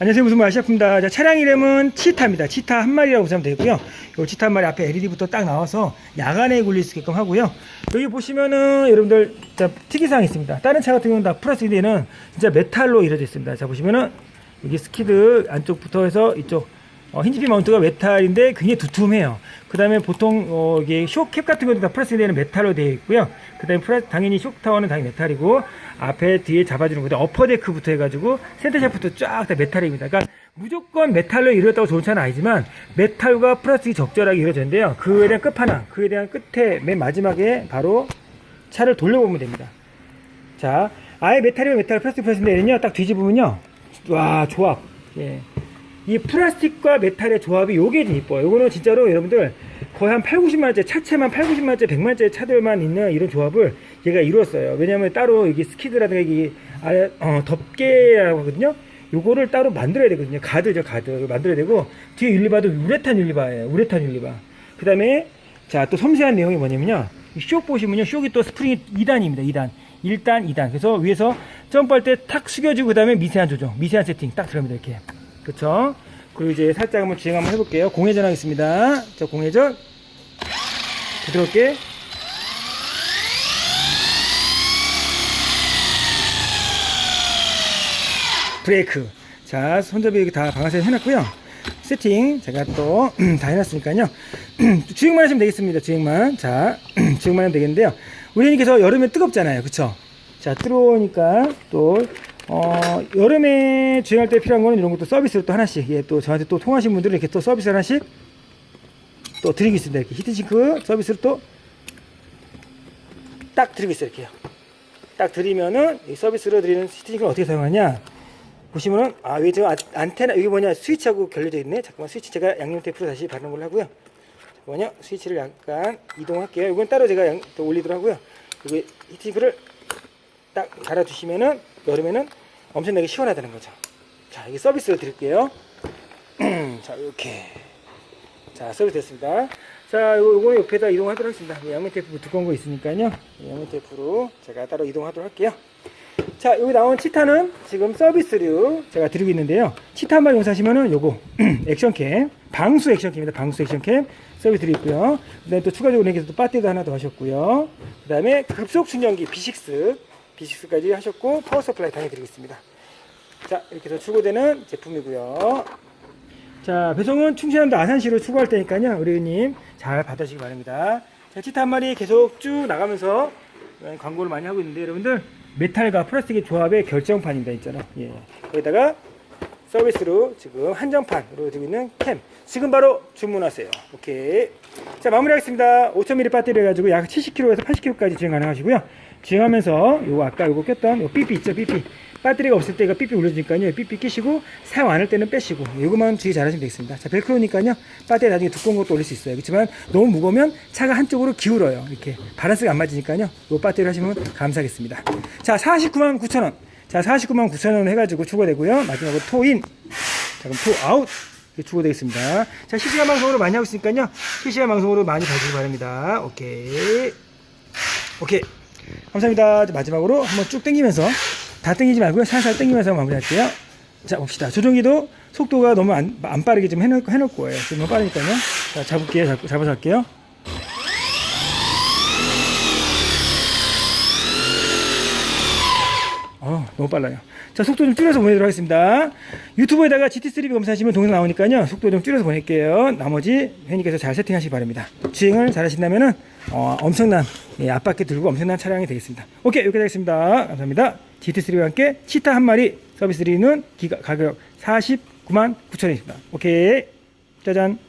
안녕하세요. 무슨 말 셰프입니다. 자, 차량 이름은 치타입니다. 치타 한 마리라고 보시면 되고요. 요 치타 한 마리 앞에 LED부터 딱 나와서 야간에 굴릴 수 있게끔 하고요. 여기 보시면은 여러분들 자, 특이사항이 있습니다. 다른 차 같은 경우는 다 플라스틱인데는 진짜 메탈로 이루어져 있습니다. 자 보시면은 여기 스키드 안쪽부터 해서 이쪽 어, 힌지피 마운트가 메탈인데 굉장히 두툼해요. 그 다음에 보통 어, 이게 쇼캡 같은 것도 다 플라스틱에는 메탈로 되어 있고요. 그 다음에 플라, 당연히 쇼타워는 당연히 메탈이고 앞에 뒤에 잡아주는 것도 어퍼데크부터 해가지고 센터 샤프트 쫙 다 메탈입니다. 그러니까 무조건 메탈로 이루어졌다고 좋은 차는 아니지만 메탈과 플라스틱이 적절하게 이루어졌는데요. 그에 대한 끝판왕, 그에 대한 끝에 맨 마지막에 바로 차를 돌려보면 됩니다. 자, 아예 메탈이면 메탈, 플라스틱 플라스틱인데는요, 딱 뒤집으면요, 와, 조합. 예. 이 플라스틱과 메탈의 조합이 요게 좀 이뻐요. 요거는 진짜로 여러분들 거의 한 8, 90만원짜리, 차체만 8, 90만원짜리, 100만원짜리 차들만 있는 이런 조합을 얘가 이루었어요. 왜냐면 따로 여기 스키드라든가 이 아래, 어, 덮개라고 하거든요. 요거를 따로 만들어야 되거든요. 가드죠, 가드. 만들어야 되고, 뒤에 율리바도 우레탄 율리바예요. 우레탄 율리바. 그 다음에, 자, 또 섬세한 내용이 뭐냐면요. 이쇼 보시면요. 쇼이 또 스프링이 2단입니다. 2단. 1단, 2단. 그래서 위에서 점프할 때 탁 숙여주고, 그 다음에 미세한 조정, 미세한 세팅 딱 들어갑니다. 이렇게. 그쵸? 그리고 이제 살짝 한번 주행 한번 해볼게요. 공회전 하겠습니다. 자, 공회전. 부드럽게. 브레이크. 자, 손잡이 여기 다 방아쇠 해놨고요. 세팅 제가 또 다 해놨으니까요. 주행만 하시면 되겠습니다. 주행만. 자, 주행만 하면 되겠는데요. 우리 형님께서 여름에 뜨겁잖아요. 그쵸? 자, 뜨거우니까 또, 어, 여름에 주행할 때 필요한 거는 이런 것도 서비스로 또 하나씩, 예, 또 저한테 또 통하신 분들은 이렇게 또 서비스 하나씩 또 드리겠습니다. 이렇게 히트싱크 서비스로 또 딱 드리고 있어요. 이렇게요. 딱 드리면은 이 서비스로 드리는 히트싱크를 어떻게 사용하냐? 보시면은 아저 안- 안테나 여기 뭐냐 스위치하고 결려져 있네. 잠깐만 스위치 제가 양념 테이프로 다시 바르는 걸로 하고요. 뭐냐 스위치를 약간 이동할게요. 이건 따로 제가 양, 또 올리도록 하고요. 여기 히트싱크를 딱 달아주시면은 여름에는 엄청나게 시원하다는 거죠. 자 이게 서비스로 드릴게요. 자 이렇게 자 서비스 됐습니다. 자 요거, 옆에다 이동하도록 하겠습니다. 이 양면 테이프 두꺼운 거 있으니까요. 이 양면 테이프로 제가 따로 이동하도록 할게요. 자, 여기 나온 치타는 지금 서비스류 제가 드리고 있는데요. 치타 한 마리 용사하시면은 요거 액션캠, 방수 액션캠입니다. 방수 액션캠 서비스 드리고 있고요. 그다음에 또 추가적으로 여기서 또 배터리도 하나 더 하셨고요. 그다음에 급속 충전기 B6, B6까지 하셨고 파워 서플라이 당연히 드리겠습니다. 자, 이렇게 해서 출고되는 제품이고요. 자, 배송은 충신함도 아산시로 출고할 테니까요. 우리 의원님 잘 받으시기 바랍니다. 자, 치타 한 마리 계속 쭉 나가면서 광고를 많이 하고 있는데 여러분들 메탈과 플라스틱의 조합의 결정판입니다. 있잖아. 예. 거기다가 서비스로 지금 한정판으로 들고 있는 캠. 지금 바로 주문하세요. 오케이. 자 마무리하겠습니다. 5000mAh 배터리 해가지고 약 70km에서 80km까지 주행 가능하시고요. 주행하면서 요거 아까 요거 꼈던 요 삐삐 있죠 삐삐? 배터리가 없을 때 이거 삐삐 울려주니까요. 삐삐 끼시고 사용 안 할 때는 빼시고 요거만 주의 잘 하시면 되겠습니다. 자 벨크로니까요. 배터리 나중에 두꺼운 것도 올릴 수 있어요. 그렇지만 너무 무거우면 차가 한쪽으로 기울어요. 이렇게 바란스가 안 맞으니까요. 요 배터리 하시면 감사하겠습니다. 자 49만 9천원 자 49만 9천 원 해가지고 추가되고요. 마지막으로 토인. 자 그럼 투 아웃. 이렇게 추가되겠습니다. 자 실시간 방송으로 많이 하고 있으니까요. 실시간 방송으로 많이 봐주시기 바랍니다. 오케이. 오케이. 감사합니다. 마지막으로 한번 쭉 당기면서 다 당기지 말고요. 살살 당기면서 마무리할게요. 자 봅시다. 조종기도 속도가 너무 안, 안 빠르게 좀 해놓을, 해놓을 거예요. 지금 너무 빠르니까요. 자 잡을게요. 잡, 잡아서 할게요 어, 너무 빨라요. 자, 속도 좀 줄여서 보내도록 하겠습니다. 유튜브에다가 GT3B 검사하시면 동영상 나오니까요. 속도 좀 줄여서 보낼게요. 나머지 회원님께서 잘 세팅하시기 바랍니다. 주행을 잘 하신다면은, 어, 엄청난, 예, 앞바퀴 들고 엄청난 차량이 되겠습니다. 오케이, 여기까지 하겠습니다. 감사합니다. GT3B와 함께 치타 한 마리 서비스 드리는 기가, 가격 49만 9천원입니다. 오케이. 짜잔.